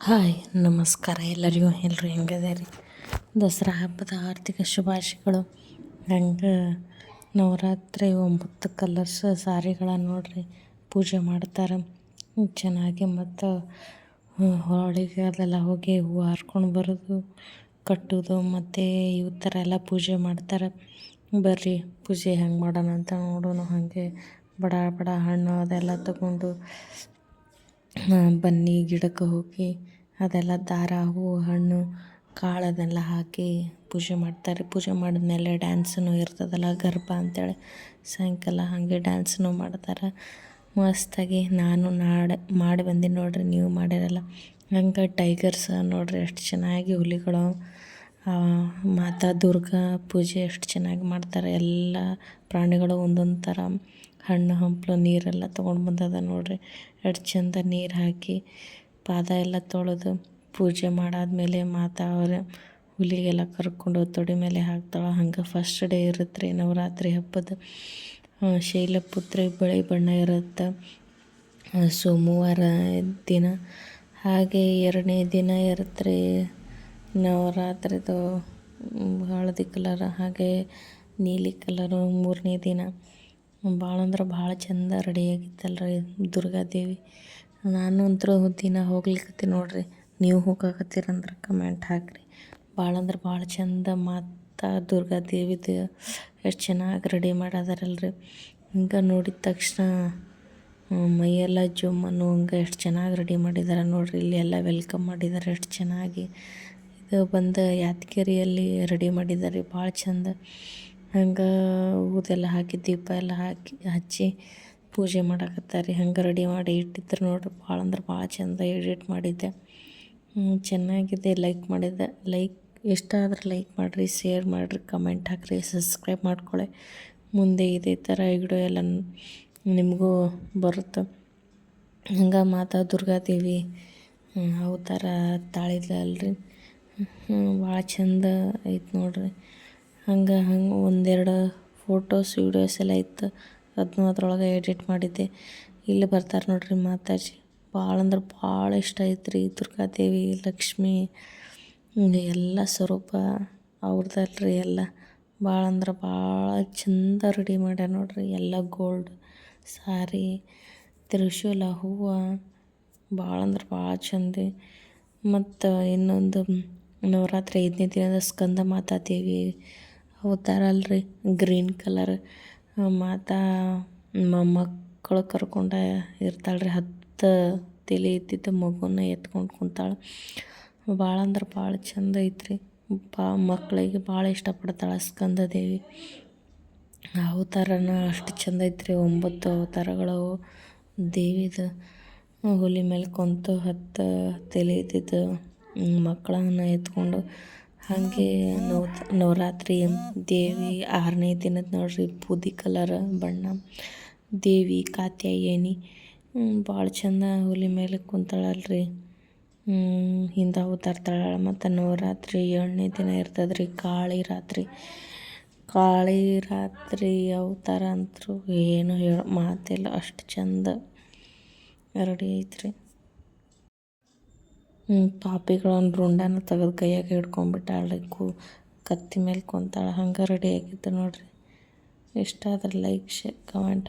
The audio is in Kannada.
ಹಾಯ್, ನಮಸ್ಕಾರ ಎಲ್ಲರಿಗೂ. ಎಲ್ಲರೂ ಹೆಂಗದೆ ದಸರಾ ಹಬ್ಬದ ಆರ್ಥಿಕ ಶುಭಾಶಯಗಳು. ಹೆಂಗೆ ನವರಾತ್ರಿ ಒಂಬತ್ತು ಕಲರ್ಸ್ ಸಾರಿಗಳ ನೋಡ್ರಿ, ಪೂಜೆ ಮಾಡ್ತಾರೆ. ಚೆನ್ನಾಗಿ ಮತ್ತು ಹೊಳಿಗೆ ಅದೆಲ್ಲ ಹೋಗಿ ಹೂವು ಹಾರ್ಕೊಂಡು ಬರೋದು, ಕಟ್ಟೋದು, ಮತ್ತು ಈ ಥರ ಎಲ್ಲ ಪೂಜೆ ಮಾಡ್ತಾರೆ. ಬರ್ರಿ, ಪೂಜೆ ಹೆಂಗೆ ಮಾಡೋಣ ಅಂತ ನೋಡೋಣ. ಹಾಗೆ ಬಡ ಬಡ ಹಣ್ಣು ಅದೆಲ್ಲ ತಗೊಂಡು ಬನ್ನಿ ಗಿಡಕ್ಕೆ ಹೋಗಿ ಅದೆಲ್ಲ ದಾರ ಹೂವು ಹಣ್ಣು ಕಾಳು ಅದೆಲ್ಲ ಹಾಕಿ ಪೂಜೆ ಮಾಡ್ತಾರೆ. ಪೂಜೆ ಮಾಡಿದ್ಮೇಲೆ ಡ್ಯಾನ್ಸೂ ಇರ್ತದಲ್ಲ ಗರ್ಭ ಅಂತೇಳಿ ಸಾಯಂಕಾಲ ಹಾಗೆ ಡ್ಯಾನ್ಸನ್ನು ಮಾಡ್ತಾರೆ. ಮಸ್ತಾಗಿ ನಾನು ನಾಡ, ಮಾಡಿ ಬಂದೀನಿ ನೋಡಿರಿ, ನೀವು ಮಾಡಿರಲ್ಲ. ಹಂಗೆ ಟೈಗರ್ಸ್ ನೋಡಿರಿ, ಎಷ್ಟು ಚೆನ್ನಾಗಿ ಹುಲಿಗಳು ಮಾತಾ, ದುರ್ಗಾ ಪೂಜೆ ಎಷ್ಟು ಚೆನ್ನಾಗಿ ಮಾಡ್ತಾರೆ. ಎಲ್ಲ ಪ್ರಾಣಿಗಳು ಒಂದೊಂದು ಥರ ಹಣ್ಣು, ಹಂಪಲು, ನೀರೆಲ್ಲ ತೊಗೊಂಡು ಬಂದದ ನೋಡಿರಿ. ಎಷ್ಟು ಚಂದ ನೀರು ಹಾಕಿ ಪಾದ ಎಲ್ಲ ತೊಳೆದು ಪೂಜೆ ಮಾಡಾದ್ಮೇಲೆ ಮಾತಾ ಅವರ ಹುಲಿಗೆಲ್ಲ ಕರ್ಕೊಂಡು ತೊಡೆ ಮೇಲೆ ಹಾಕ್ತಾಳೆ. ಹಂಗೆ ಫಸ್ಟ್ ಡೇ ಇರುತ್ತೆ ರೀ ನವರಾತ್ರಿ ಹಬ್ಬದ. ಶೈಲಪುತ್ರಿ ಬಿಳಿ ಬಣ್ಣ ಇರುತ್ತೆ. ಸೋಮವಾರ ದಿನ. ಹಾಗೆ ಎರಡನೇ ದಿನ ಇರುತ್ತೆ ರೀ ನವರಾತ್ರಿದು ಹಳದಿ ಕಲರ್ ಹಾಗೆ ನೀಲಿ ಕಲರು ಮೂರನೇ ದಿನ. ಭಾಳ ಅಂದ್ರೆ ಭಾಳ ಚಂದ ರೆಡಿಯಾಗಿತ್ತಲ್ಲ ರೀ ದುರ್ಗಾದೇವಿ ನಾನು ಅಂತೂ ದಿನ ಹೋಗ್ಲಿಕತ್ತೀನಿ ನೋಡಿರಿ, ನೀವು ಹೋಗಾಕತ್ತೀರಂದ್ರೆ ಕಮೆಂಟ್ ಹಾಕಿರಿ. ಭಾಳ ಅಂದ್ರೆ ಭಾಳ ಚಂದ ಮತ್ತು ದುರ್ಗಾದೇವಿದು ಎಷ್ಟು ಚೆನ್ನಾಗಿ ರೆಡಿ ಮಾಡಿದಾರಲ್ರಿ. ಹಿಂಗೆ ನೋಡಿದ ತಕ್ಷಣ ಮೈಯೆಲ್ಲ ಜುಮ್ಮನ್ನು ಹಂಗೆ ಎಷ್ಟು ಚೆನ್ನಾಗಿ ರೆಡಿ ಮಾಡಿದ್ದಾರೆ ನೋಡಿರಿ. ಇಲ್ಲಿ ಎಲ್ಲ ವೆಲ್ಕಮ್ ಮಾಡಿದ್ದಾರೆ ಎಷ್ಟು ಚೆನ್ನಾಗಿ. ಇದು ಬಂದು ಯಾದಗಿರಿಯಲ್ಲಿ ರೆಡಿ ಮಾಡಿದ್ದಾರೆ ಭಾಳ ಚಂದ. ಹಂಗೆ ಊದೆಲ್ಲ ಹಾಕಿ, ದೀಪ ಎಲ್ಲ ಹಾಕಿ, ಹಚ್ಚಿ ಪೂಜೆ ಮಾಡಾಕತ್ತಾರೆ ಹಂಗೆ ರೆಡಿ ಮಾಡಿ ಇಟ್ಟಿದ್ರು ನೋಡ್ರಿ. ಭಾಳ ಅಂದ್ರೆ ಭಾಳ ಚಂದ ಎಡಿಟ್ ಮಾಡಿದ್ದೆ. ಚೆನ್ನಾಗಿದೆ. ಲೈಕ್ ಮಾಡಿದ್ದೆ. ಲೈಕ್ ಇಷ್ಟ ಆದ್ರೆ ಲೈಕ್ ಮಾಡಿರಿ ಶೇರ್ ಮಾಡಿರಿ ಕಮೆಂಟ್ ಹಾಕಿರಿ ಸಬ್ಸ್ಕ್ರೈಬ್ ಮಾಡ್ಕೊಳ್ಳಿ ಮುಂದೆ ಇದೇ ಥರ ವಿಡಿಯೋ ಎಲ್ಲ ನಿಮಗೂ ಬರುತ್ತೆ. ಹಂಗೆ ಮಾತಾ ದುರ್ಗಾದೇವಿ ಅವತಾರ ತಾಳಿದ್ಲಲ್ರಿ. ಭಾಳ ಚಂದ ಐತೆ ನೋಡ್ರಿ. ಹಂಗೆ ಹಂಗೆ ಒಂದೆರಡು ಫೋಟೋಸ್ ವೀಡಿಯೋಸ್ ಎಲ್ಲ ಇತ್ತು. ಅದನ್ನೂ ಅದ್ರೊಳಗೆ ಎಡಿಟ್ ಮಾಡಿದ್ದೆ. ಇಲ್ಲಿ ಬರ್ತಾರೆ ನೋಡ್ರಿ ಮಾತಾಜಿ. ಭಾಳ ಅಂದ್ರೆ ಭಾಳ ಇಷ್ಟ ಐತೆ ರೀ ದುರ್ಗಾದೇವಿ ಲಕ್ಷ್ಮಿ ಎಲ್ಲ ಸ್ವರೂಪ ಅವ್ರದ್ದಲ್ರಿ ಎಲ್ಲ. ಭಾಳ ಅಂದ್ರೆ ಭಾಳ ಚಂದ ರೆಡಿ ಮಾಡ್ಯಾರ ನೋಡ್ರಿ. ಎಲ್ಲ ಗೋಲ್ಡ್ ಸಾರಿ ತ್ರಿಶೂಲ ಹೂವು. ಭಾಳ ಅಂದ್ರೆ ಭಾಳ ಚಂದ. ಮತ್ತು ಇನ್ನೊಂದು ನವರಾತ್ರಿ ಐದನೇ ದಿನದ ಸ್ಕಂದ ಮಾತಾ ದೇವಿ. ಅವತಾರಲ್ರಿ ಗ್ರೀನ್ ಕಲರ್ ಮಾತಾ ಮಕ್ಕಳು ಕರ್ಕೊಂಡ ಇರ್ತಾಳೆ ರೀ ಹತ್ತು ತಲೆ ಇದ್ದಿದ್ದ ಮಗುನ ಎತ್ಕೊಂಡು ಕುಂತಾಳೆ. ಭಾಳ ಅಂದ್ರೆ ಭಾಳ ಚಂದ ಐತ್ರಿ. ಬಾ ಮಕ್ಕಳಿಗೆ ಭಾಳ ಇಷ್ಟಪಡ್ತಾಳೆ ಸ್ಕಂದ ದೇವಿ. ಅವತಾರನ ಅಷ್ಟು ಚಂದ ಐತ್ರಿ. ಒಂಬತ್ತು ಅವತಾರಗಳು ದೇವಿದು. ಹುಲಿ ಮೇಲೆ ಕುಂತು ಹತ್ತು ತಲೆ ಇದ್ದಿದ್ದು ಮಕ್ಕಳನ್ನ ಎತ್ಕೊಂಡು ಹಾಗೆ ನವ, ನವರಾತ್ರಿ, ದೇವಿ ಆರನೇ ದಿನದ ನೋಡ್ರಿ ಬೂದಿ ಕಲರ್ ಬಣ್ಣ, ದೇವಿ ಕಾತ್ಯಾಯನಿ. ಭಾಳ ಚಂದ ಹುಲಿ ಮೇಲೆ ಕುಂತಾಳಲ್ರಿ. ಹಿಂದೆ ಓದಾಡ್ತಾಳೆ ಮತ್ತು ನವರಾತ್ರಿ ಏಳನೇ ದಿನ ಇರ್ತದೆ ರೀ ಕಾಳಿ ರಾತ್ರಿ. ಕಾಳಿ ರಾತ್ರಿ ಅವತಾರ ಅಂತರೂ ಏನು ಹೇಳೋ ಮಾತಿಲ್ಲ, ಅಷ್ಟು ಚಂದ. ರೆಡಿ ಐತ್ರಿ. ಪಾಪಿಗಳನ್ನ ರುಂಡನ ತೆಗೆದು ಕೈಯಾಗ ಹಿಡ್ಕೊಂಬಿಟ್ಟಾಳೆ ಕು, ಕತ್ತಿ ಮೇಲೆ ಕುಂತಾಳೆ, ಹಂಗೆ ರೆಡಿ ಆಗಿದ್ದು ನೋಡಿರಿ. ಇಷ್ಟ ಆದ್ರೆ ಲೈಕ್ ಶೇರ್ ಕಮೆಂಟ್